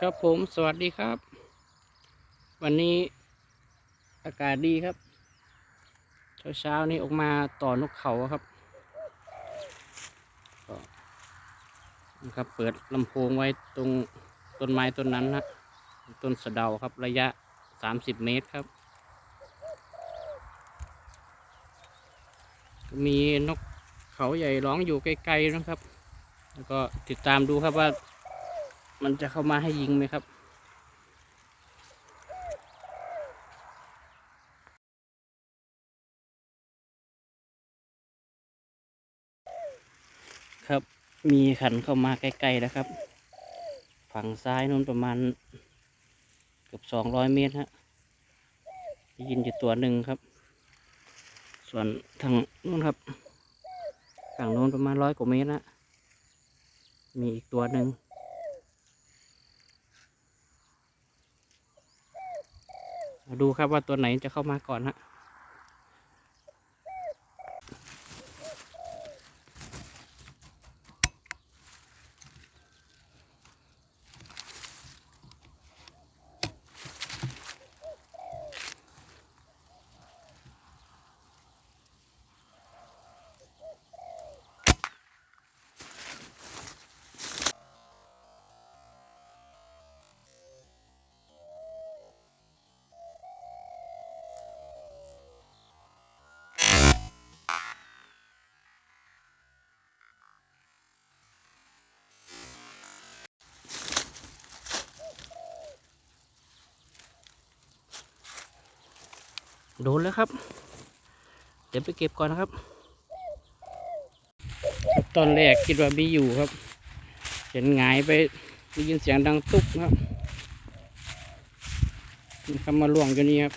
ครับผมสวัสดีครับ วันนี้อากาศดีครับเช้าเช้านี้ออกมาต่อนกเขาครับก็นะครับเปิดลำโพงไว้ตรงต้นไม้ต้นนั้นนะต้นสะเดาครับระยะ30เมตรครับ มีนกเขาใหญ่ร้องอยู่ไกลๆนะครับ แล้วก็ติดตามดูครับว่า มันจะเข้ามาให้ยิงไหมครับ ครับมีขันเข้ามาใกล้ๆแล้วครับ ฝั่งซ้ายนู้นประมาณเกือบสองร้อยเมตรฮะได้ยินอยู่ตัวหนึ่งครับ ส่วนทางนู้นครับฝั่งนู้นประมาณร้อยกว่าเมตรนะมีอีกตัวหนึ่ง มา ดูครับว่าตัวไหนจะเข้ามาก่อนฮะ โดนแล้วครับ เดี๋ยวไปเก็บก่อนนะครับ ตอนแรกคิดว่าม่อยู่ครับ เห็นหงายไปได้ยินเสียงดังตุ๊บครับมันคำมาล่วงอยู่นี่ครับ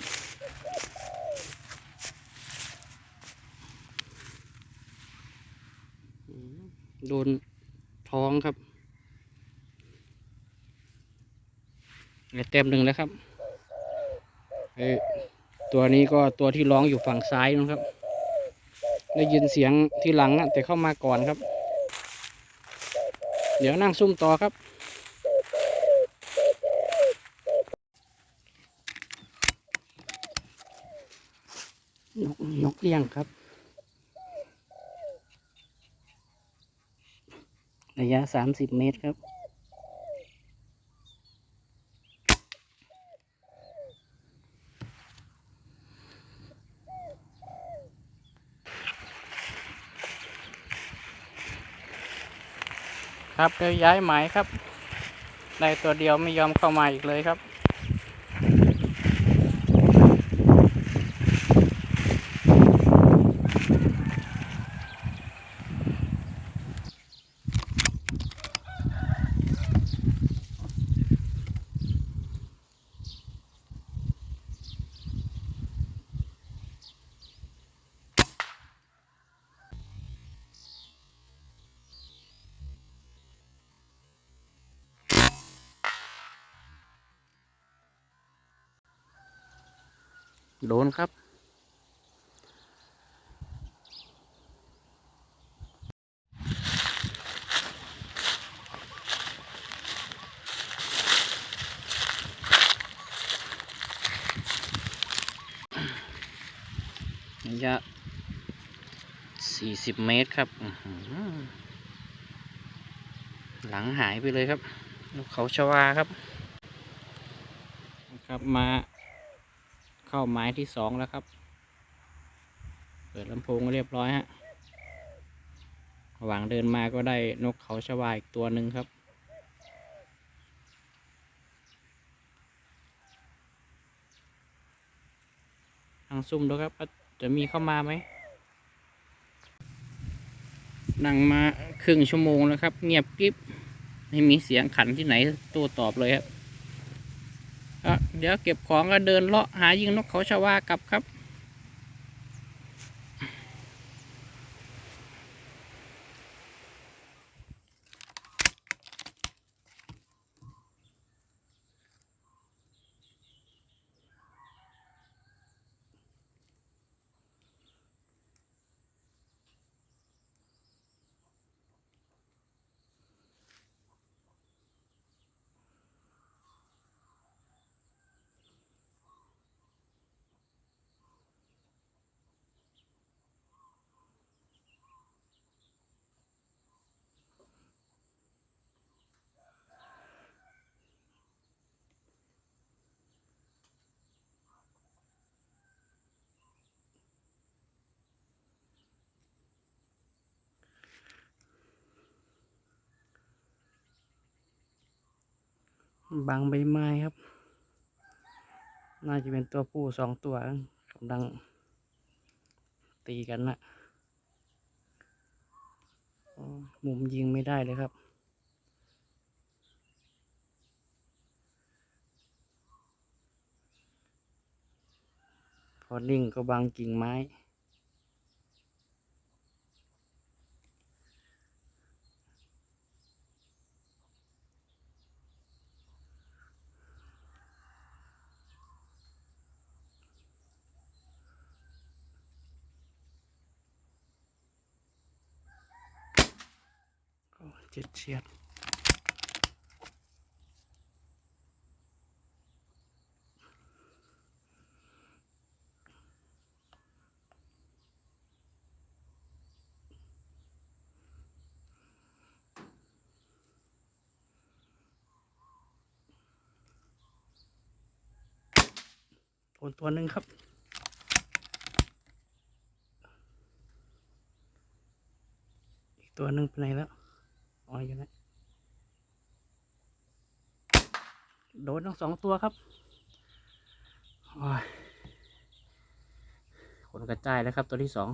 โดนท้องครับเต็มหนึ่งแล้วครับเอ้ ตัวนี้ก็ตัวที่ร้องอยู่ฝั่งซ้ายนะครับ ได้ยินเสียงที่หลังอะแต่เข้ามาก่อนครับ เดี๋ยวนั่งซุ่มต่อครับ นกนกเอี้ยงครับ ระยะสามสิบเมตรครับ ครับเดี๋ยวย้ายหมายครับ ได้ตัวเดียวไม่ยอมเข้ามาอีกเลยครับ โดนครับ ระยะสี่สิบเมตรครับอื้อหือหลังหายไปเลยครับนกเขาชวาครับนะครับมา เข้าไม้ที่สองแล้วครับ เปิดลำโพงเรียบร้อยฮะระหว่างเดินมาก็ได้นกเขาชวาอีกตัวหนึ่งครับ ทางซุ่มดูครับ จะมีเข้ามาไหม นั่งมาครึ่งชั่วโมงแล้วครับ เงียบกริบไม่มีเสียงขันที่ไหนตัวตอบเลยครับ เดี๋ยวเก็บของก็เดินเลาะหายิงนกเขาชาวากลับครับ บางใบไม้ครับ น่าจะเป็นตัวผู้สองตัวกำลังตีกันนะมุมยิงไม่ได้เลยครับพอนิ่งก็บางกิ่งไม้ จ็ดเฉียดโดนตัวหนึ่งครับอีกตัวหนึ่งไปไหนแล้ว อ๋ออยู่นะโดนทั้งสองตัวครับโอ้ยขนกระจายแล้วครับตัวที่สอง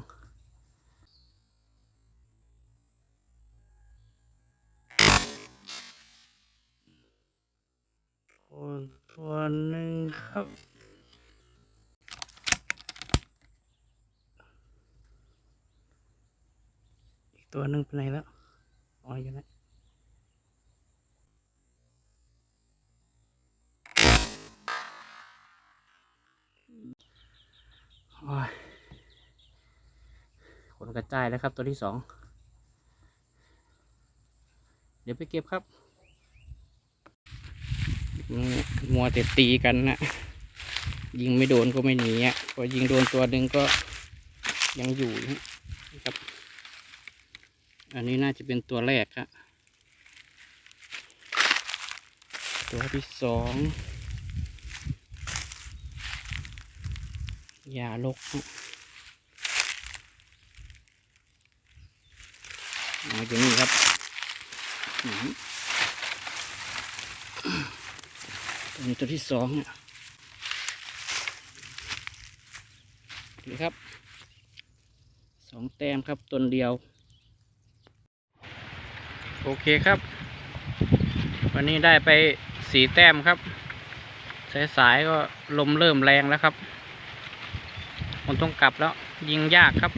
โดนตัวหนึ่งครับอีกตัวหนึ่งไปไหนแล้ว อ๋อยู่นะโอ้ยขนกระจายแล้วครับตัวที่สอง เดี๋ยวไปเก็บครับมัวแต่ตีกันนะ ยิงไม่โดนก็ไม่หนีอะพอยิงโดนตัวหนึ่งก็ยังอยู่นะ อันนี้น่าจะเป็นตัวแรกครับตัวที่สองยาลกฮะมาอยู่นี่ครับอืมตัวนี้ตัวที่สองเนี่ยนี่ครับสองแต้มครับตนเดียว โอเคครับ วันนี้ได้ไปสีแต้มครับ สายๆก็ลมเริ่มแรงแล้วครับผมต้องกลับแล้วยิงยากครับ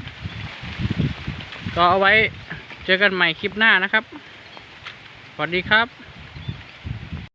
ก็เอาไว้เจอกันใหม่คลิปหน้านะครับ สวัสดีครับ